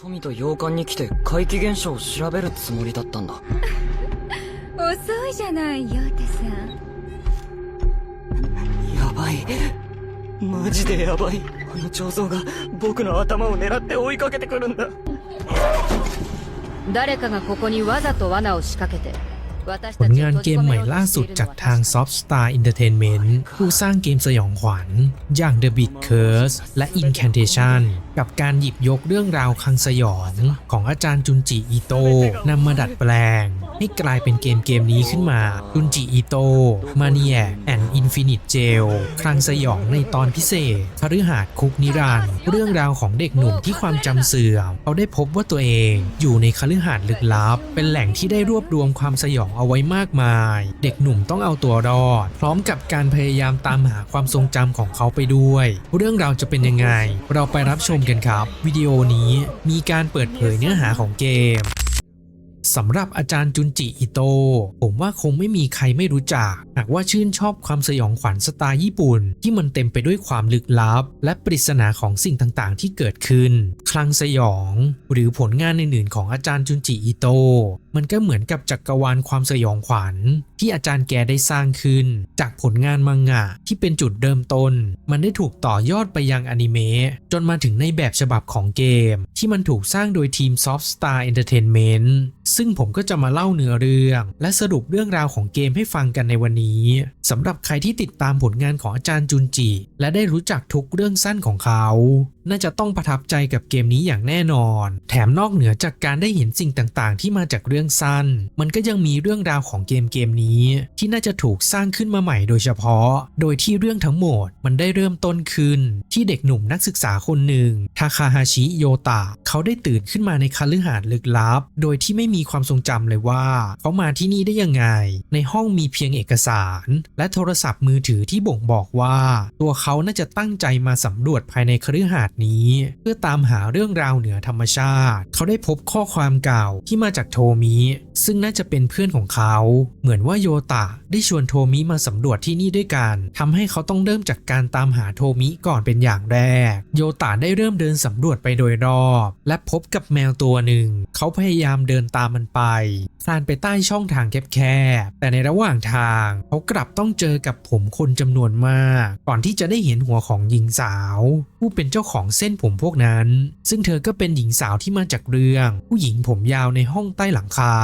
富と洋館に来て怪奇現象を調べるつもりだったんだ遅いじゃないヨーテさんやばいマジでやばいあの彫像が僕の頭を狙って追いかけてくるんだ誰かがここにわざと罠を仕掛けて私 ผ た ล ち งา を น 閉 เก じ ม 込 ให め ม่ よう ล่า とし สุ て ด いる จาก の ทาง は Soft Star Entertainment ผู้สร้างเกมสยองขวัญอย่าง The Big Curse และ Incantation กับการหยิบยกเรื่องราวคังสยองของอาจารย์จุนจิอิโตะนำมาดัดแปลง ให้กลายเป็นเกมเกมนี้ขึ้นมา จุนจิอิโตะ Maniac and Infinite Jail คลังสยองในตอนพิเศษคฤหาสน์คุกนิรันต์เรื่องราวของเด็กหนุ่มที่ความจำเสื่อมเขาได้พบว่าตัวเองอยู่ในคฤหาสน์ลึกลับ เป็นแหล่งที่ได้รวบรวมความสยองเอาไว้มากมาย เด็กหนุ่มต้องเอาตัวรอด พร้อมกับการพยายามตามหาความทรงจำของเขาไปด้วย เรื่องราวจะเป็นยังไง เราไปรับชมกันครับ วิดีโอนี้มีการเปิดเผยเนื้อหาของเกม สำหรับอาจารย์จุนจิอิโต ผมว่าคงไม่มีใครไม่รู้จัก หากว่าชื่นชอบความสยองขวัญสไตล์ญี่ปุ่น ที่มันเต็มไปด้วยความลึกลับ และปริศนาของสิ่งต่างๆ ที่เกิดขึ้น คลังสยอง หรือผลงานอื่นๆ ของอาจารย์จุนจิอิโต มันก็เหมือนกับจักรวาลความสยองขวัญ ที่อาจารย์แกได้สร้างขึ้น จากผลงานมังงะที่เป็นจุดเริ่มต้น มันได้ถูกต่อยอดไปยังอนิเมะจนมาถึงในแบบฉบับของเกม ที่มันถูกสร้างโดยทีม Soft Star Entertainment ซึ่งผมก็จะมาเล่าเนื้อเรื่อง และสรุปเรื่องราวของเกมให้ฟังกันในวันนี้สำหรับใครที่ติดตามผลงานของอาจารย์จุนจิ และได้รู้จักทุกเรื่องสั้นของเขาน่าจะต้องประทับใจกับเกมนี้อย่างแน่นอน แถมนอกเหนือจากการได้เห็นสิ่งต่างๆ ที่มาจากเรื่องสั้น มันก็ยังมีเรื่องราวของเกมเกมนี้ ที่น่าจะถูกสร้างขึ้นมาใหม่โดยเฉพาะ โดยที่เรื่องทั้งหมดมันได้เริ่มต้นขึ้น ที่เด็กหนุ่มนักศึกษาคนหนึ่งทาคาฮาชิโยตะเขาได้ตื่นขึ้นมาในคฤหาสน์ลึกลับ โดยที่ไม่มีความทรงจำเลยว่า เขามาที่นี่ได้ยังไง ในห้องมีเพียงเอกสาร และโทรศัพท์มือถือที่บ่งบอกว่า ตัวเขาน่าจะตั้งใจมาสำรวจภายในคฤหาสน์นี้ เพื่อตามหาเรื่องราวเหนือธรรมชาติ เขาได้พบข้อความเก่าที่มาจากโทมิ ซึ่งน่าจะเป็นเพื่อนของเขา เหมือนว่าโยตะได้ชวนโทมิมาสำรวจที่นี่ด้วยกันทำให้เขาต้องเริ่มจากการตามหาโทมิก่อนเป็นอย่างแรก โยตะได้เริ่มเดินสำรวจไปโดยรอบ และพบกับแมวตัวหนึ่ง เขาพยายามเดินตามมันไปคลานไปใต้ช่องทางแคบๆแต่ในระหว่างทาง เขากลับต้องเจอกับผมคนจำนวนมาก ก่อนที่จะได้เห็นหัวของหญิงสาว ผู้เป็นเจ้าของเส้นผมพวกนั้น ซึ่งเธอก็เป็นหญิงสาวที่มาจากเรื่อง ผู้หญิงผมยาวในห้องใต้หลังคา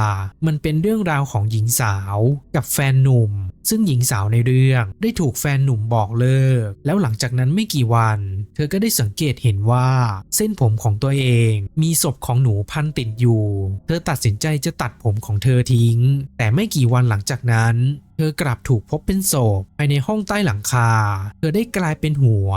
มันเป็นเรื่องราวของหญิงสาวกับแฟนหนุ่ม ซึ่งหญิงสาวในเรื่องได้ถูกแฟนหนุ่มบอกเลิก แล้วหลังจากนั้นไม่กี่วัน เธอก็ได้สังเกตเห็นว่า เส้นผมของตัวเอง มีศพของหนูพันติดอยู่ เธอตัดสินใจจะตัดผมของเธอทิ้ง แต่ไม่กี่วันหลังจากนั้น เธอกลับถูกพบเป็นศพภายในห้องใต้หลังคา เธอได้กลายเป็นหัว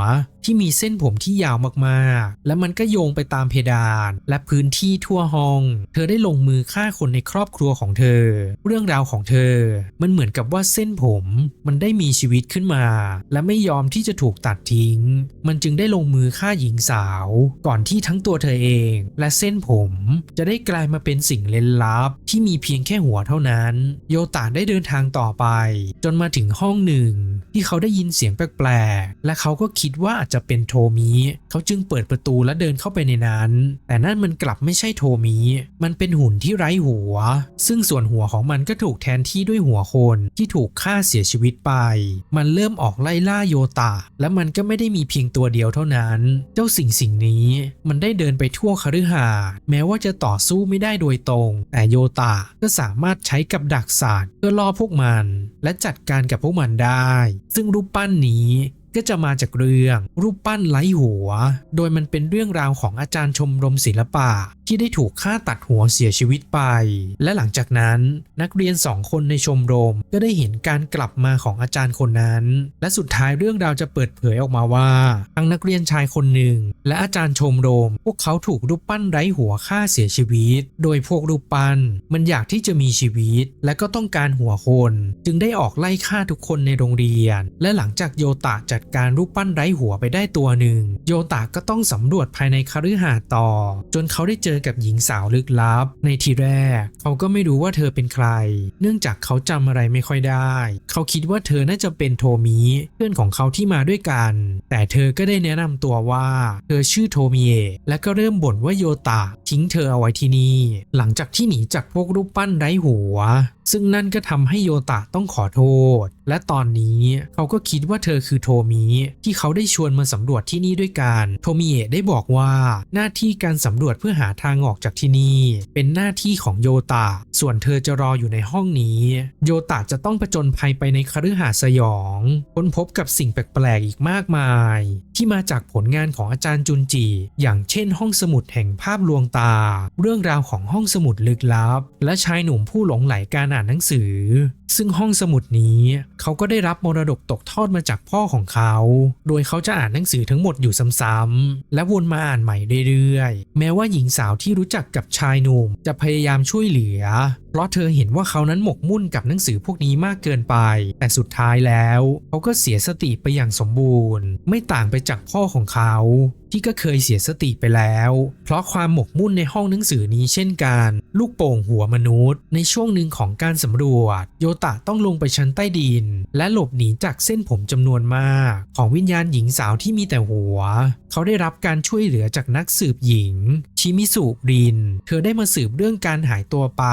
ที่มีเส้นผมที่ยาวมากๆ และมันก็โยงไปตามเพดาน และพื้นที่ทั่วห้อง เธอได้ลงมือฆ่าคนในครอบครัวของเธอ เรื่องราวของเธอ มันเหมือนกับว่าเส้นผมมันได้มีชีวิตขึ้นมา และไม่ยอมที่จะถูกตัดทิ้ง มันจึงได้ลงมือฆ่าหญิงสาว ก่อนที่ทั้งตัวเธอเอง และเส้นผมจะได้กลายมาเป็นสิ่งเล่นลับ ที่มีเพียงแค่หัวเท่านั้น โยตาได้เดินทางต่อไปจนมาถึงห้องหนึ่ง ที่เขาได้ยินเสียงแปลกๆ และเขาก็คิดว่าอาจจะเป็นโทมิ เขาจึงเปิดประตูและเดินเข้าไปในนั้น แต่นั่นมันกลับไม่ใช่โทมิ มันเป็นหุ่นที่ไร้หัว ซึ่งส่วนหัวของมันก็ถูกแทนที่ด้วยหัวคนที่ถูกฆ่าเสียชีวิตไป มันเริ่มออกไล่ล่าโยตะ และมันก็ไม่ได้มีเพียงตัวเดียวเท่านั้น เจ้าสิ่งสิ่งนี้ มันได้เดินไปทั่วคฤหาสน์แม้ว่าจะต่อสู้ไม่ได้โดยตรง แต่โยตะก็สามารถใช้กับดักศาสตร์เพื่อล่อพวกมันและจัดการกับพวกมันได้ ซึ่งรูปปั้นนี้ ก็จะมาจากเรื่อง รูปปั้นไร้หัว โดยมันเป็นเรื่องราวของอาจารย์ชมรมศิลปะ ที่ได้ถูกฆ่าตัดหัวเสียชีวิตไป และหลังจากนั้น นักเรียนสองคนในชมรมก็ได้เห็นการกลับมาของอาจารย์คนนั้น และสุดท้ายเรื่องราวจะเปิดเผยออกมาว่า ทั้งนักเรียนชายคนหนึ่ง และอาจารย์ชมรม พวกเขาถูกรูปปั้นไร้หัวฆ่าเสียชีวิต โดยพวกรูปปั้นมันอยากที่จะมีชีวิต และก็ต้องการหัวคน จึงได้ออกไล่ฆ่าทุกคนในโรงเรียน และหลังจากโยตะจัดดการรูปปั้นไร้หัวไปได้ตัวหนึ่ง โยตะก็ต้องสำรวจภายในคฤหาสน์ต่อ จนเขาได้เจอกับหญิงสาวลึกลับ ในทีแรก เขาก็ไม่รู้ว่าเธอเป็นใคร เนื่องจากเขาจำอะไรไม่ค่อยได้ เขาคิดว่าเธอน่าจะเป็นโทมิเพื่อนของเขาที่มาด้วยกัน แต่เธอก็ได้แนะนำตัวว่า เธอชื่อโทมิเอะและก็เริ่มบ่นว่าโยตะทิ้งเธอเอาไว้ที่นี่ หลังจากที่หนีจากพวกรูปปั้นไร้หัว ซึ่งนั่นก็ทำให้โยตะต้องขอโทษ และตอนนี้เขาก็คิดว่าเธอคือโทมิที่เขาได้ชวนมาสำรวจที่นี่ด้วยกันโทมิเอะได้บอกว่าหน้าที่การสำรวจเพื่อหาทางออกจากที่นี่ เป็นหน้าที่ของโยตะส่วนเธอจะรออยู่ในห้องนี้ โยตะจะต้องผจญภัยไปในคฤหาสน์สยอง ค้นพบกับสิ่งแปลกๆอีกมากมาย ที่มาจากผลงานของอาจารย์จุนจีอย่างเช่นห้องสมุดแห่งภาพลวงตา เรื่องราวของห้องสมุดลึกลับ และชายหนุ่มผู้หลงไหลการอ่านหนังสือ ซึ่งห้องสมุดนี้เขาก็ได้รับมรดกตกทอดมาจากพ่อของเขา โดยเขาจะอ่านหนังสือทั้งหมดอยู่ซ้ำๆ และวนมาอ่านใหม่เรื่อยๆ แม้ว่าหญิงสาวที่รู้จักกับชายหนุ่มจะพยายามช่วยเหลือ เพราะเธอเห็นว่าเขานั้นหมกมุ่นกับหนังสือพวกนี้มากเกินไป แต่สุดท้ายแล้วเขาก็เสียสติไปอย่างสมบูรณ์ ไม่ต่างไปจากพ่อของเขา ที่ก็เคยเสียสติไปแล้ว เพราะความหมกมุ่นในห้องหนังสือนี้เช่นกัน ลูกโป่งหัวมนุษย์ ในช่วงหนึ่งของการสำรวจ โยตะต้องลงไปชั้นใต้ดิน และหลบหนีจากเส้นผมจำนวนมาก ของวิญญาณหญิงสาวที่มีแต่หัว เขาได้รับการช่วยเหลือจากนักสืบหญิง ชิมิสุริน เธอได้มาสืบเรื่องการหายตัวไป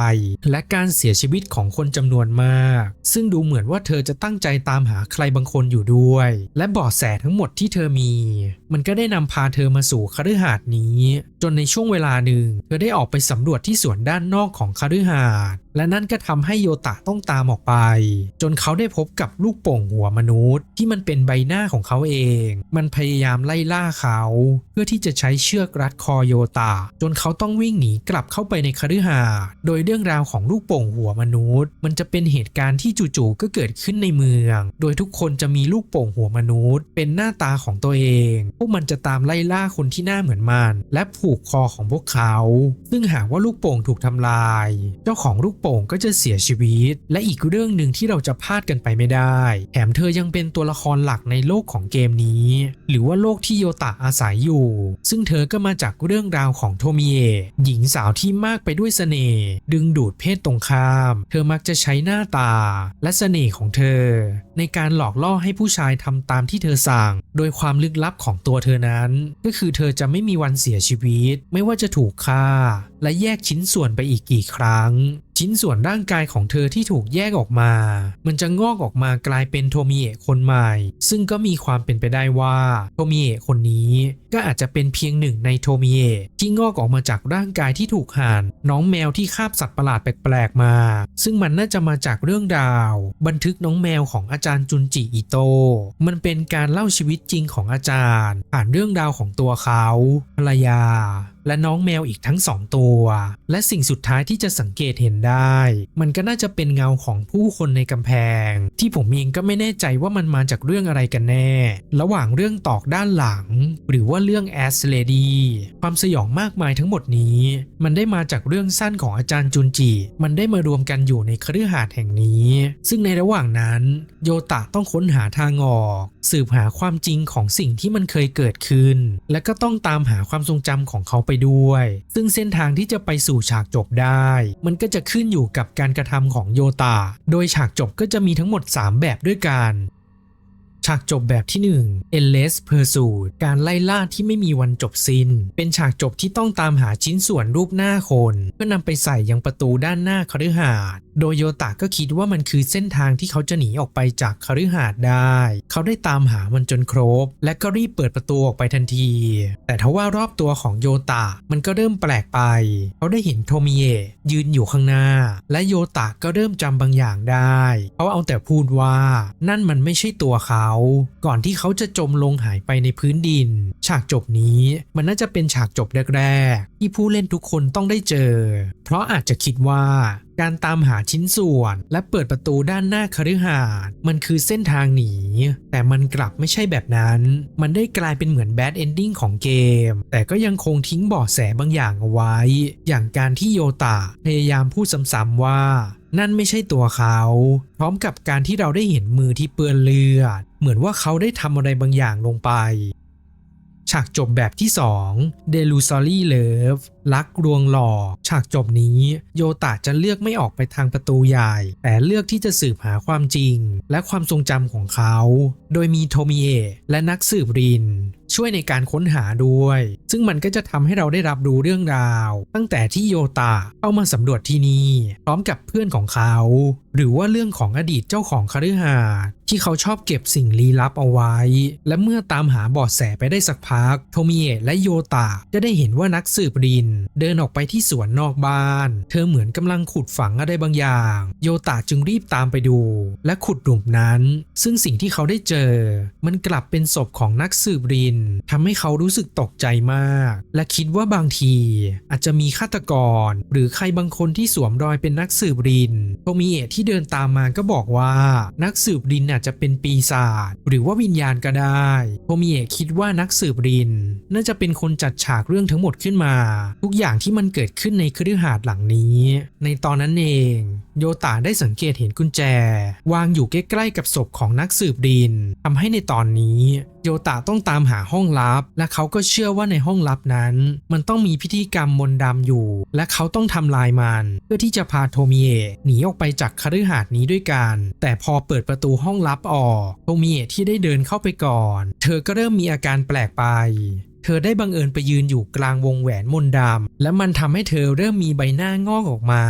และการเสียชีวิตของคนจำนวนมาก ซึ่งดูเหมือนว่าเธอจะตั้งใจตามหาใครบางคนอยู่ด้วย และเบาะแสทั้งหมดที่เธอมี มันก็ได้นำพาเธอมาสู่คฤหาสน์นี้ จนในช่วงเวลาหนึ่ง เธอได้ออกไปสำรวจที่สวนด้านนอกของคฤหาสน์ และนั่นก็ทำให้โยตะต้องตามออกไป จนเขาได้พบกับลูกโป่งหัวมนุษย์ ที่มันเป็นใบหน้าของเขาเอง มันพยายามไล่ล่าเขา เพื่อที่จะใช้เชือกรัดคอโยตะ จนเขาต้องวิ่งหนีกลับเข้าไปในคฤหาสน์โดยเรื่องราวของลูกโป่งหัวมนุษย์ มันจะเป็นเหตุการณ์ที่จู่ๆก็เกิดขึ้นในเมือง โดยทุกคนจะมีลูกโป่งหัวมนุษย์ เป็นหน้าตาของตัวเอง พวกมันจะตามไล่ล่าคนที่หน้าเหมือนมัน และผูกคอของพวกเขา ซึ่งหากว่าลูกโป่งถูกทำลาย เจ้าของลูกโป่งก็จะเสียชีวิต และอีกเรื่องหนึ่งที่เราจะพลาดกันไปไม่ได้ แถมเธอยังเป็นตัวละครหลักในโลกของเกมนี้ หรือว่าโลกที่โยตะอาศัยอยู่ ซึ่งเธอก็มาจากเรื่องราวของโทมิเอะหญิงสาวที่มากไปด้วยเสน่ห์ดึงดูดเพศตรงข้าม เธอมักจะใช้หน้าตา และเสน่ห์ของเธอ ในการหลอกล่อให้ผู้ชายทำตามที่เธอสั่ง โดยความลึกลับของตัวเธอนั้น ก็คือเธอจะไม่มีวันเสียชีวิต ไม่ว่าจะถูกฆ่า และแยกชิ้นส่วนไปอีกกี่ครั้ง ชิ้นส่วนร่างกายของเธอที่ถูกแยกออกมา มันจะงอกออกมากลายเป็นโทมิเอะคนใหม่ ซึ่งก็มีความเป็นไปได้ว่าโทมิเอะคนนี้ ก็อาจจะเป็นเพียงหนึ่งในโทมิเอะที่งอกออกมาจากร่างกายที่ถูกหั่นน้องแมวที่คาบสัตว์ประหลาดแปลกๆมา ซึ่งมันน่าจะมาจากเรื่องราว บันทึกน้องแมวของอาจารย์จุนจิอิโตะมันเป็นการเล่าชีวิตจริงของอาจารย์ ผ่านเรื่องราวของตัวเขาภรรยา และน้องแมวอีกทั้งสองตัว และสิ่งสุดท้ายที่จะสังเกตเห็นได้ มันก็น่าจะเป็นเงาของผู้คนในกำแพง ที่ผมเองก็ไม่แน่ใจว่ามันมาจากเรื่องอะไรกันแน่ ระหว่างเรื่องตอกด้านหลัง หรือว่าเรื่องแอสเลดีความสยองมากมายทั้งหมดนี้ มันได้มาจากเรื่องสั้นของอาจารย์จุนจิ มันได้มารวมกันอยู่ในคฤหาสน์แห่งนี้ ซึ่งในระหว่างนั้น โยตะต้องค้นหาทางออกสืบหาความจริงของสิ่งที่มันเคยเกิดขึ้น และก็ต้องตามหาความทรงจำของเขาไปด้วย ซึ่งเส้นทางที่จะไปสู่ฉากจบได้ มันก็จะขึ้นอยู่กับการกระทำของโยตา โดยฉากจบก็จะมีทั้งหมด 3 แบบด้วยกัน ฉากจบแบบที่ 1 Endless Pursuit การไล่ล่าที่ไม่มีวันจบสิ้น เป็นฉากจบที่ต้องตามหาชิ้นส่วนรูปหน้าคน เพื่อนำไปใส่ยังประตูด้านหน้าคฤหาสน์โดยโยตะก็คิดว่ามันคือเส้นทางที่เขาจะหนีออกไปจากคฤหาสน์ได้ เขาได้ตามหามันจนครบ และก็รีบเปิดประตูออกไปทันที แต่ทว่ารอบตัวของโยตะมันก็เริ่มแปลกไป เขาได้เห็นโทมิเอะยืนอยู่ข้างหน้า และโยตะก็เริ่มจำบางอย่างได้ เขาเอาแต่พูดว่านั่นมันไม่ใช่ตัวเขาก่อนที่เขาจะจมลงหายไปในพื้นดิน ฉากจบนี้มันน่าจะเป็นฉากจบแรกๆที่ผู้เล่นทุกคนต้องได้เจอ เพราะอาจจะคิดว่าการตามหาชิ้นส่วนและเปิดประตูด้านหน้าคฤหาสน์มันคือเส้นทางหนี แต่มันกลับไม่ใช่แบบนั้น มันได้กลายเป็นเหมือนแบดเอนดิ้งของเกม แต่ก็ยังคงทิ้งเบาะแสบางอย่างเอาไว้ อย่างการที่โยตะพยายามพูดซ้ำๆว่า นั่นไม่ใช่ตัวเขา พร้อมกับการที่เราได้เห็นมือที่เปื้อนเลือด เหมือนว่าเขาได้ทำอะไรบางอย่างลงไป ฉากจบแบบที่ 2 Delusory Love รักรวงหลอก ฉากจบนี้โยตะจะเลือกไม่ออกไปทางประตูใหญ่ แต่เลือกที่จะสืบหาความจริง และความทรงจำของเขา โดยมีโทมิเอะและนักสืบริน ช่วยในการค้นหาด้วย ซึ่งมันก็จะทำให้เราได้รับรู้เรื่องราว ตั้งแต่ที่โยตะเข้ามาสำรวจที่นี่พร้อมกับเพื่อนของเขา หรือว่าเรื่องของอดีตเจ้าของคฤหาสน์ที่เขาชอบเก็บสิ่งลี้ลับเอาไว้ และเมื่อตามหาเบาะแสไปได้สักพัก โทมิเอะและโยตะจะได้เห็นว่านักสืบรินเดินออกไปที่สวนนอกบ้าน เธอเหมือนกำลังขุดฝังอะไรบางอย่าง โยตะจึงรีบตามไปดู และขุดหลุมนั้น ซึ่งสิ่งที่เขาได้เจอ มันกลับเป็นศพของนักสืบรินทำให้เขารู้สึกตกใจมาก และคิดว่าบางทีอาจจะมีฆาตกร หรือใครบางคนที่สวมรอยเป็นนักสืบรินโทมิเอะที่เดินตามมาก็บอกว่า นักสืบรินอาจจะเป็นปีศาจหรือว่าวิญญาณก็ได้โทมิเอะคิดว่านักสืบริน น่าจะเป็นคนจัดฉากเรื่องทั้งหมดขึ้นมาทุกอย่างที่มันเกิดขึ้นในคฤหาสน์หลังนี้ ในตอนนั้นเอง โยตาได้สังเกตเห็นกุญแจ วางอยู่ใกล้ๆกับศพของนักสืบดินทำให้ในตอนนี้ โยตาต้องตามหาห้องลับ และเขาก็เชื่อว่าในห้องลับนั้น มันต้องมีพิธีกรรมมนต์ดำอยู่ และเขาต้องทำลายมัน เพื่อที่จะพาโทมิเอะหนีออกไปจากคฤหาสน์นี้ด้วยกัน แต่พอเปิดประตูห้องลับออก โทมิเอะที่ได้เดินเข้าไปก่อน เธอก็เริ่มมีอาการแปลกไป เธอได้บังเอิญไปยืนอยู่กลางวงแหวนมนต์ดำและมันทำให้เธอเริ่มมีใบหน้างอกออกมา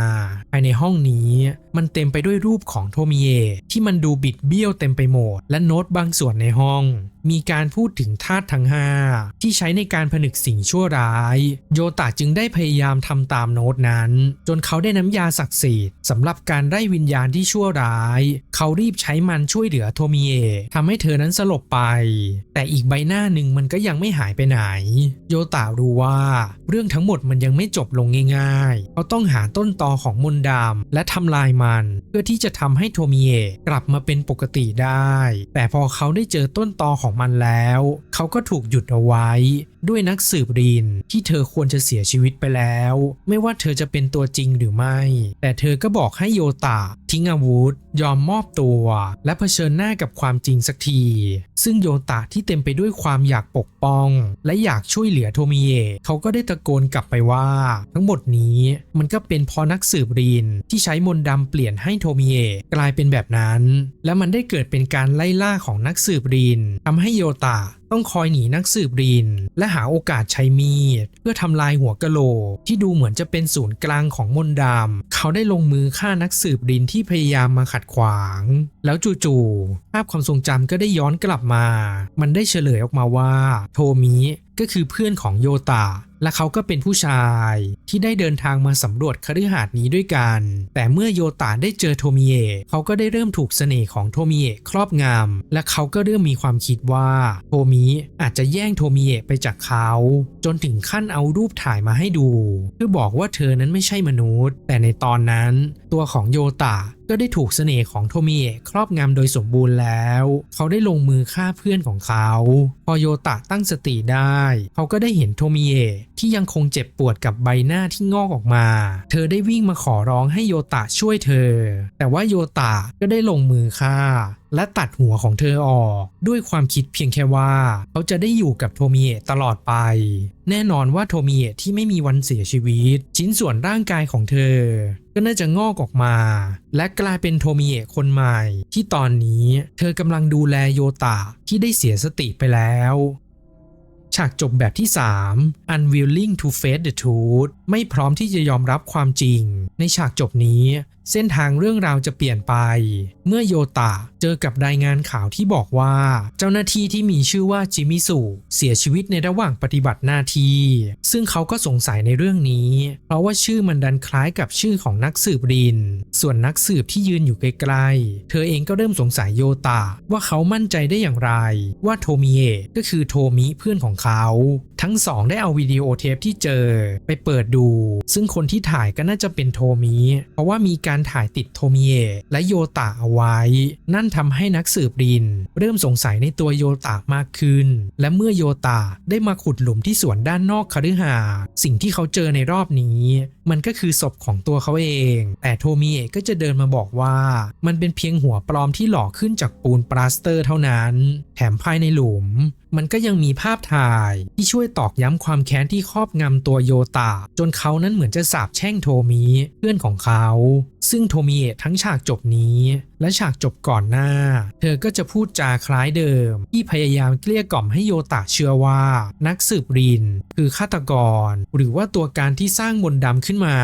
ภายในห้องนี้มันเต็มไปด้วยรูปของโทมิเอที่มันดูบิดเบี้ยวเต็มไปหมด และโน้ตบางส่วนในห้อง มีการพูดถึงธาตุทั้ง5ที่ใช้ในการผนึกสิ่งชั่วร้าย โยตะจึงได้พยายามทำตามโน้ตนั้น จนเขาได้น้ำยาศักดิ์สิทธิ์สำหรับการไล่วิญญาณที่ชั่วร้าย เขารีบใช้มันช่วยเหลือโทมิเอทำให้เธอนั้นสลบไป แต่อีกใบหน้าหนึ่งมันก็ยังไม่หายไปไหนโยตารู้ว่าเรื่องทั้งหมดมันยังไม่จบลงง่ายๆ เขาต้องหาต้นตอของมนดำและทำลายมัน เพื่อที่จะทำให้โทมิเอะกลับมาเป็นปกติได้ แต่พอเขาได้เจอต้นตอของมันแล้ว เขาก็ถูกหยุดเอาไว้ ด้วยนักสืบรินที่เธอควรจะเสียชีวิตไปแล้ว ไม่ว่าเธอจะเป็นตัวจริงหรือไม่ แต่เธอก็บอกให้โยตะทิ้งอาวุธ ยอมมอบตัว และเผชิญหน้ากับความจริงสักที ซึ่งโยตะที่เต็มไปด้วยความอยากปกป้อง และอยากช่วยเหลือโทมิเอะเขาก็ได้ตะโกนกลับไปว่า ทั้งหมดนี้มันก็เป็นพราะนักสืบรินที่ใช้มนต์ดำเปลี่ยนให้โทมิเอะกลายเป็นแบบนั้น และมันได้เกิดเป็นการไล่ล่าของนักสืบรินทำให้โยตะ ต้องคอยหนีนักสืบริน และหาโอกาสใช้มีด เพื่อทำลายหัวกะโหลกที่ดูเหมือนจะเป็นศูนย์กลางของมนดำเขาได้ลงมือฆ่านักสืบรินที่พยายามมาขัดขวางแล้วจู่ๆภาพความทรงจำก็ได้ย้อนกลับมา มันได้เฉลยออกมาว่า โทมิก็คือเพื่อนของโยตะและเขาก็เป็นผู้ชายที่ได้เดินทางมาสำรวจคฤหาสน์นี้ด้วยกัน แต่เมื่อโยตะได้เจอโทมิเอะเขาก็ได้เริ่มถูกเสน่ห์ของโทมิเอะครอบงำและเขาก็เริ่มมีความคิดว่าโทมิอาจจะแย่งโทมิเอะไปจากเขา จนถึงขั้นเอารูปถ่ายมาให้ดู เพื่อบอกว่าเธอนั้นไม่ใช่มนุษย์ แต่ในตอนนั้นตัวของโยตะก็ได้ถูกเสน่ห์ของโทมิเอะครอบงำโดยสมบูรณ์แล้ว เขาได้ลงมือฆ่าเพื่อนของเขา พอโยตะตั้งสติได้ เขาก็ได้เห็นโทมิเอะที่ยังคงเจ็บปวดกับใบหน้าที่งอกออกมา เธอได้วิ่งมาขอร้องให้โยตะช่วยเธอ แต่ว่าโยตะก็ได้ลงมือฆ่า และตัดหัวของเธอออก ด้วยความคิดเพียงแค่ว่าเขาจะได้อยู่กับโทมิเอะตลอดไป แน่นอนว่าโทมิเอะที่ไม่มีวันเสียชีวิต ชิ้นส่วนร่างกายของเธอ ก็น่าจะงอกออกมา และกลายเป็นโทมิเอะคนใหม่ ที่ตอนนี้เธอกำลังดูแลโยตะที่ได้เสียสติไปแล้วฉากจบแบบที่ 3 unwilling to face the truth ไม่พร้อมที่จะยอมรับความจริง ในฉากจบนี้ เส้นทางเรื่องราวจะเปลี่ยนไป เมื่อโยตะ เจอกับรายงานข่าวที่บอกว่า เจ้าหน้าที่ที่มีชื่อว่าจิมิสุเสียชีวิตในระหว่างปฏิบัติหน้าที่ซึ่งเขาก็สงสัยในเรื่องนี้ เพราะว่าชื่อมันดันคล้ายกับชื่อของนักสืบริน ส่วนนักสืบที่ยืนอยู่ใกล้ๆเธอเองก็เริ่มสงสัยโยตะว่าเขามั่นใจได้อย่างไร ว่าโทมิเอะก็คือโทมิเพื่อนของเขา ทั้งสองได้เอาวิดีโอเทปที่เจอไปเปิดดู ซึ่งคนที่ถ่ายก็น่าจะเป็นโทมิเพราะว่ามีการถ่ายติดโทมิเอะและโยตะเอาไว้ นั่นทำให้นักสืบริน เริ่มสงสัยในตัวโยตามากขึ้น และเมื่อโยตาได้มาขุดหลุมที่สวนด้านนอกคฤหาสน์สิ่งที่เขาเจอในรอบนี้ มันก็คือศพของตัวเขาเอง แต่โทมิเอะก็จะเดินมาบอกว่า มันเป็นเพียงหัวปลอมที่หล่อขึ้นจากปูนปลาสเตอร์เท่านั้น ถมภายในหลุม มันก็ยังมีภาพถ่ายที่ช่วยตอกย้ำความแค้นที่ครอบงำตัวโยตะจนเขานั้นเหมือนจะสาบแช่งโทมิเพื่อนของเขา ซึ่งโทมิเอะทั้งฉากจบนี้ และฉากจบก่อนหน้า เธอก็จะพูดจาคล้ายเดิม ที่พยายามเกลี้ยกล่อมให้โยตะเชื่อว่า นักสืบริน คือฆาตกร หรือว่าตัวการที่สร้างมนต์ดำขึ้นมา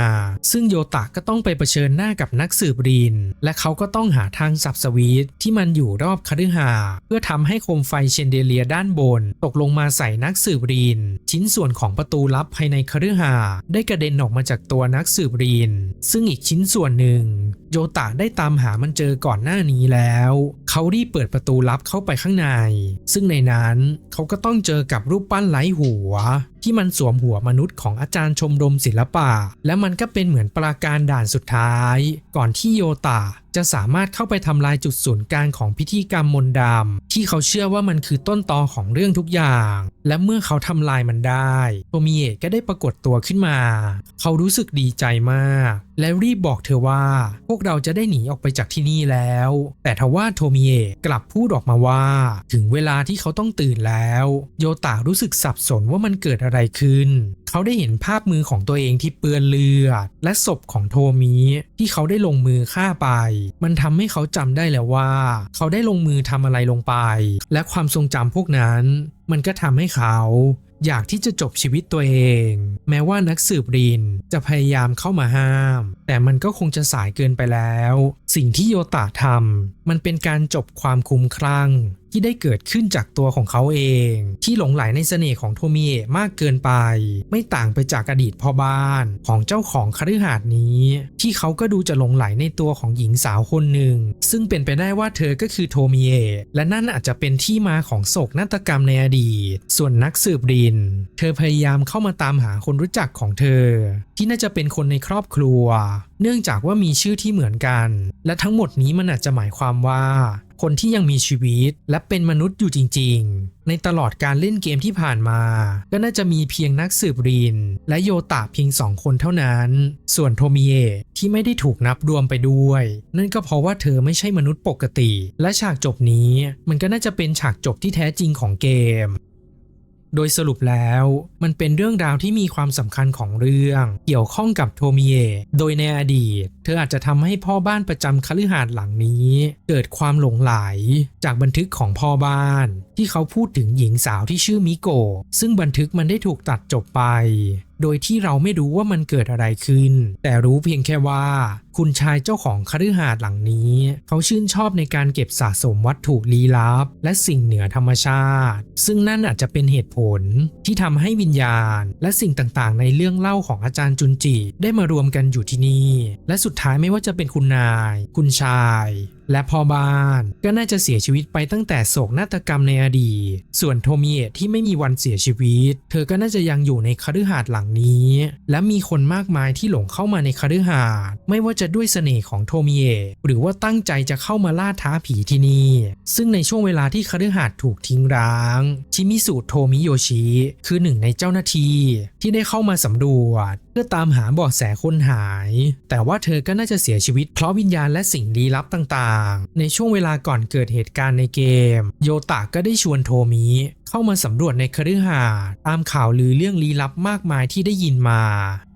ซึ่งโยตะก็ต้องไปเผชิญหน้ากับนักสืบริน และเขาก็ต้องหาทางสับสวิตที่มันอยู่รอบคฤหาสน์เพื่อทำให้โคมไฟเชนเดเลียด้านบน ตกลงมาใส่นักสืบรีน ชิ้นส่วนของประตูลับภายในคฤหาสน์ได้กระเด็นออกมาจากตัวนักสืบรีน ซึ่งอีกชิ้นส่วนหนึ่ง โยตะได้ตามหามันเจอก่อนหน้านี้แล้ว เขารีบเปิดประตูลับเข้าไปข้างใน ซึ่งในนั้นเขาก็ต้องเจอกับรูปปั้นไร้หัว ที่มันสวมหัวมนุษย์ของอาจารย์ชมรมศิลปะ และมันก็เป็นเหมือนปราการด่านสุดท้าย ก่อนที่โยตะจะสามารถเข้าไปทำลายจุดศูนย์กลางของพิธีกรรมมนต์ดำที่เขาเชื่อว่ามันคือต้นตอของเรื่องทุกอย่าง และเมื่อเขาทำลายมันได้โทมิเอะก็ได้ปรากฏตัวขึ้นมา เขารู้สึกดีใจมาก และรีบบอกเธอว่า พวกเราจะได้หนีออกไปจากที่นี่แล้ว แต่ทว่าโทมิเอะกลับพูดออกมาว่า ถึงเวลาที่เขาต้องตื่นแล้ว โยตะรู้สึกสับสนว่ามันเกิดอะไรขึ้น เขาได้เห็นภาพมือของตัวเองที่เปื้อนเลือด และศพของโทมิที่เขาได้ลงมือฆ่าไป มันทำให้เขาจำได้แล้วว่า เขาได้ลงมือทำอะไรลงไป และความทรงจำพวกนั้น มันก็ทำให้เขาอยากที่จะจบชีวิตตัวเอง แม้ว่านักสืบรินจะพยายามเข้ามาห้าม แต่มันก็คงจะสายเกินไปแล้ว สิ่งที่โยตะทำมันเป็นการจบความคุ้มคลั่ง ที่ได้เกิดขึ้นจากตัวของเขาเอง ที่หลงไหลในเสน่ห์ของโทมิเอะมากเกินไป ไม่ต่างไปจากอดีตพ่อบ้านของเจ้าของคฤหาสน์นี้ ที่เขาก็ดูจะหลงไหลในตัวของหญิงสาวคนหนึ่ง ซึ่งเป็นไปได้ว่าเธอก็คือโทมิเอะและนั่นอาจจะเป็นที่มาของโศกนาฏกรรมในอดีต ส่วนนักสืบริน เธอพยายามเข้ามาตามหาคนรู้จักของเธอ ที่น่าจะเป็นคนในครอบครัว เนื่องจากว่ามีชื่อที่เหมือนกัน และทั้งหมดนี้มันอาจจะหมายความว่า คนที่ยังมีชีวิต และเป็นมนุษย์อยู่จริง ๆ ในตลอดการเล่นเกมที่ผ่านมา ก็น่าจะมีเพียงนักสืบริน และโยตะเพียงสองคนเท่านั้น ส่วนโทมิเอะที่ไม่ได้ถูกนับรวมไปด้วย นั่นก็เพราะว่าเธอไม่ใช่มนุษย์ปกติ และฉากจบนี้ มันก็น่าจะเป็นฉากจบที่แท้จริงของเกม โดยสรุปแล้วมันเป็นเรื่องราวที่มีความสำคัญของเรื่องเกี่ยวข้องกับโทมิเอะโดยในอดีต เธออาจจะทำให้พ่อบ้านประจำคฤหาสน์หลังนี้ เกิดความหลงไหลจากบันทึกของพ่อบ้านที่เขาพูดถึงหญิงสาวที่ชื่อมิโกะซึ่งบันทึกมันได้ถูกตัดจบไป โดยที่เราไม่รู้ว่ามันเกิดอะไรขึ้น แต่รู้เพียงแค่ว่า คุณชายเจ้าของคฤหาสน์หลังนี้ เขาชื่นชอบในการเก็บสะสมวัตถุลี้ลับ และสิ่งเหนือธรรมชาติ ซึ่งนั่นอาจจะเป็นเหตุผลที่ทำให้วิญญาณ และสิ่งต่างๆ ในเรื่องเล่าของอาจารย์จุนจิ ได้มารวมกันอยู่ที่นี่ และสุดท้ายไม่ว่าจะเป็นคุณนาย คุณชายและพ่อบ้านก็น่าจะเสียชีวิตไปตั้งแต่โศกนาฏกรรมในอดีต ส่วนโทมิเอะที่ไม่มีวันเสียชีวิต เธอก็น่าจะยังอยู่ในคฤหาสน์หลังนี้ และมีคนมากมายที่หลงเข้ามาในคฤหาสน์ไม่ว่าจะด้วยเสน่ห์ของโทมิเอะหรือว่าตั้งใจจะเข้ามาล่าท้าผีที่นี่ ซึ่งในช่วงเวลาที่คฤหาสน์ถูกทิ้งร้าง ชิมิสุโทมิโยชิ คือหนึ่งในเจ้าหน้าที่ที่ได้เข้ามาสำรวจเพื่อตามหาเบาะแสคนหาย แต่ว่าเธอก็น่าจะเสียชีวิตเพราะวิญญาณและสิ่งลี้ลับต่างต่างๆ ในช่วงเวลาก่อนเกิดเหตุการณ์ในเกม โยตะก็ได้ชวนโทมิ เข้ามาสำรวจในคฤหาสน์ตามข่าวลือเรื่องลี้ลับมากมายที่ได้ยินมา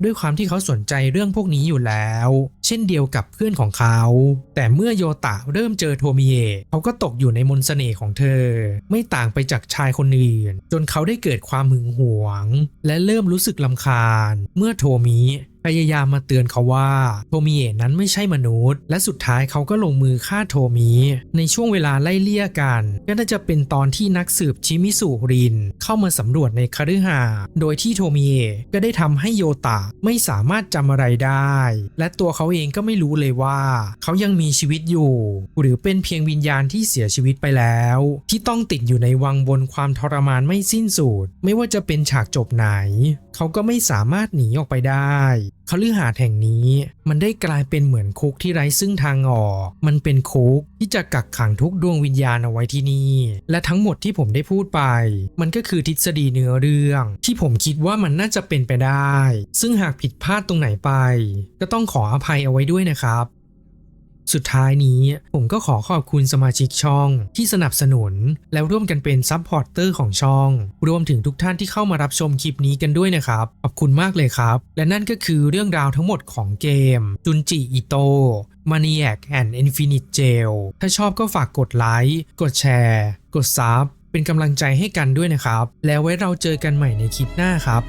ด้วยความที่เขาสนใจเรื่องพวกนี้อยู่แล้ว เช่นเดียวกับเพื่อนของเขา แต่เมื่อโยตะเริ่มเจอโทมิเอะเขาก็ตกอยู่ในมนต์เสน่ห์ของเธอ ไม่ต่างไปจากชายคนอื่น จนเขาได้เกิดความหึงหวง และเริ่มรู้สึกลำคาญ เมื่อโทมิพยายามมาเตือนเขาว่าโทมิเอะนั้นไม่ใช่มนุษย์ และสุดท้ายเขาก็ลงมือฆ่าโทมิในช่วงเวลาไล่เลี่ยกัน ก็น่าจะเป็นตอนที่นักสืบชิมิสุสุรินเข้ามาสำรวจในคฤหาสน์โดยที่โทมิเอะก็ได้ทำให้โยตะไม่สามารถจำอะไรได้ และตัวเขาเองก็ไม่รู้เลยว่า เขายังมีชีวิตอยู่ หรือเป็นเพียงวิญญาณที่เสียชีวิตไปแล้ว ที่ต้องติดอยู่ในวังบนความทรมานไม่สิ้นสุด ไม่ว่าจะเป็นฉากจบไหน เขาก็ไม่สามารถหนีออกไปได้ คฤหาสน์แห่งนี้มันได้กลายเป็นเหมือนคุกที่ไร้ซึ่งทางออก มันเป็นคุกที่จะกักขังทุกดวงวิญญาณเอาไว้ที่นี่ และทั้งหมดที่ผมได้พูดไป มันก็คือทฤษฎีเนื้อเรื่อง ที่ผมคิดว่ามันน่าจะเป็นไปได้ ซึ่งหากผิดพลาดตรงไหนไป ก็ต้องขออภัยเอาไว้ด้วยนะครับ สุดท้ายนี้ผมก็ขอขอบคุณสมาชิกช่องที่สนับสนุน แล้วร่วมกันเป็นซับพอร์เตอร์ของช่อง รวมถึงทุกท่านที่เข้ามารับชมคลิปนี้กันด้วยนะครับ ขอบคุณมากเลยครับ และนั่นก็คือเรื่องราวทั้งหมดของเกม จุนจิอิโต Maniac and Infinite Jail ถ้าชอบก็ฝากกดไลค์ กดแชร์ กดซับเป็นกำลังใจให้กันด้วยนะครับ แล้วไว้เราเจอกันใหม่ในคลิปหน้าครับ